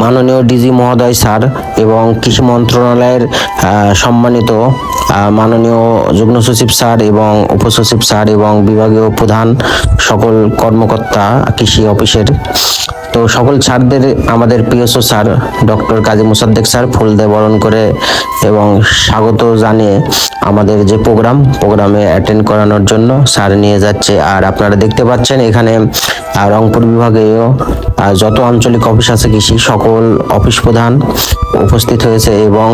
মাননীয় ডিজি মহোদয় স্যার এবং কৃষি মন্ত্রণালয়ের সম্মানিত মাননীয় যুগ্ম সচিব স্যার এবং উপসচিব স্যার এবং বিভাগীয় প্রধান সকল কর্মকর্তা কৃষি অফিসের। তো সকল স্যারদের, আমাদের প্রিয়সো sir doctor Kazi Musaddek sir ফুল দিয়ে বরণ করে এবং স্বাগত জানিয়ে আমাদের যে প্রোগ্রাম, প্রোগ্রামে অ্যাটেন্ড করানোর জন্য স্যার নিয়ে যাচ্ছে। আর আপনারা দেখতে পাচ্ছেন এখানে রংপুর বিভাগেও যত আঞ্চলিক অফিস আছে কৃষি, সকল অফিস প্রধান উপস্থিত হয়েছে এবং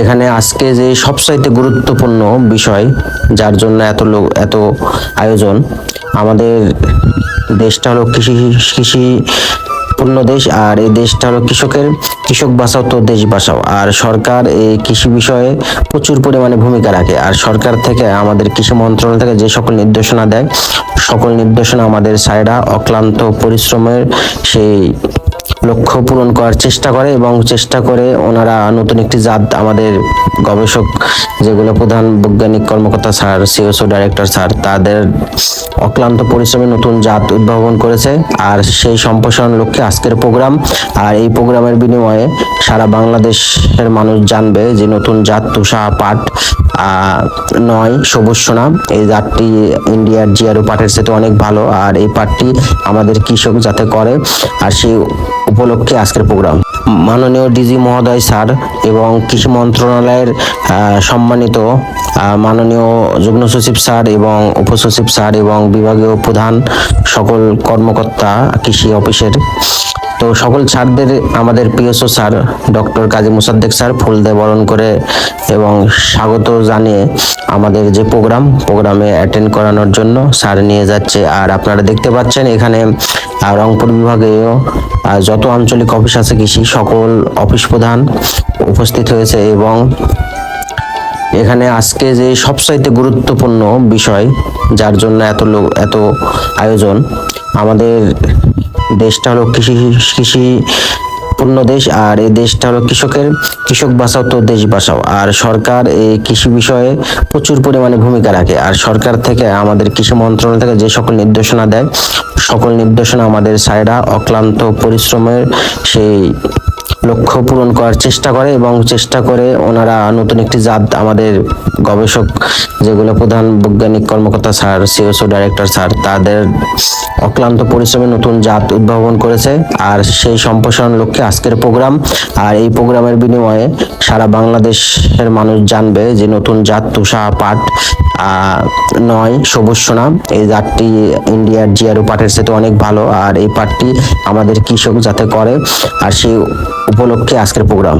এখানে আজকে যে সবচাইতে গুরুত্বপূর্ণ বিষয়, যার জন্য এত লোক, এত আয়োজন আমাদের দেশটা হলো কৃষি কৃষি পূর্ণ দেশ, আর এই দেশটা হলো কৃষকের, কৃষক বাঁচাও তো দেশ বাঁচাও। আর সরকার এই কৃষি বিষয়ে প্রচুর পরিমাণে ভূমিকা রাখে। আর সরকার থেকে, আমাদের কৃষি মন্ত্রণালয় থেকে যে সকল নির্দেশনা দেয়, সকল নির্দেশনা আমাদের সাইডা অক্লান্ত পরিশ্রমের সেই লক্ষ্য পূরণ করার চেষ্টা করে এবং চেষ্টা করে ওনারা নতুন একটি জাত আমাদের গবেষক যেগুলো প্রধান বৈজ্ঞানিক কর্মকর্তা স্যার সিওসও ডাইরেক্টর স্যার, তাদের অক্লান্ত পরিশ্রমে নতুন জাত উদ্ভাবন করেছে আর সেই সম্প্রসারণ লক্ষ্যে আজকের প্রোগ্রাম। আর এই প্রোগ্রামের বিনিময়ে সারা বাংলাদেশের মানুষ জানবে যে নতুন জাত তুষা পাট নয় সবুজ সোনা এই জাতটি ইন্ডিয়ার জিআরও পাটের সাথে অনেক ভালো। আর এই পাটটি আমাদের কৃষক যাতে করে, আর সেই উপলক্ষে আজকের প্রোগ্রাম। মাননীয় ডিজি মহোদয় স্যার এবং কৃষি মন্ত্রণালয়ের সম্মানিত মাননীয় যুগ্ম সচিব স্যার এবং উপসচিব স্যার এবং বিভাগীয় প্রধান সকল কর্মকর্তা কৃষি অফিসের তো সকল স্যারদের, আমাদের প্রিয়সো sir doctor Kazi Musaddek sir, ফুল দিয়ে বরণ করে এবং স্বাগত জানিয়ে আমাদের যে প্রোগ্রাম, প্রোগ্রামে অ্যাটেন্ড করানোর জন্য স্যার নিয়ে যাচ্ছে। আর আপনারা দেখতে পাচ্ছেন এখানে রংপুর বিভাগেও যত আঞ্চলিক অফিস আছে কৃষি, সকল অফিস প্রধান উপস্থিত হয়েছে এবং এখানে আজকে যে সবচাইতে গুরুত্বপূর্ণ বিষয়, যার জন্য এত লোক, এত আয়োজন, আমাদের দেশটা হলো কৃষি কৃষি পূর্ণ দেশ আর এই দেশটা হলো কৃষকের কৃষক বাঁচাও তো দেশ বাঁচাও। আর সরকার এই কৃষি বিষয়ে প্রচুর পরিমাণে ভূমিকা রাখে। আর সরকার থেকে আমাদের কৃষি মন্ত্রণালয় থেকে যে সকল নির্দেশনা দেয়, সকল নির্দেশনা আমাদের সাইডা অক্লান্ত পরিশ্রমের সেই লক্ষ্য পূরণ করার চেষ্টা করে এবং চেষ্টা করে ওনারা নতুন একটি জাত আমাদের গবেষক যেগুলো প্রধান বৈজ্ঞানিক কর্মকর্তা স্যার সিওসও ডাইরেক্টর স্যার, তাদের অক্লান্ত পরিশ্রমে নতুন জাত উদ্ভাবন করেছে আর সেই সম্প্রসারণ লক্ষ্যে আজকের প্রোগ্রাম। আর এই প্রোগ্রামের বিনিময়ে সারা বাংলাদেশের মানুষ জানবে যে নতুন জাত তুষা পাট নয়, সবুজ সোনা, এই জাতটি ইন্ডিয়ার জিআরও পাটের সাথে অনেক ভালো। আর এই পাটটি আমাদের কৃষক যাতে করে, আর সেই উপলক্ষে আজকের প্রোগ্রাম।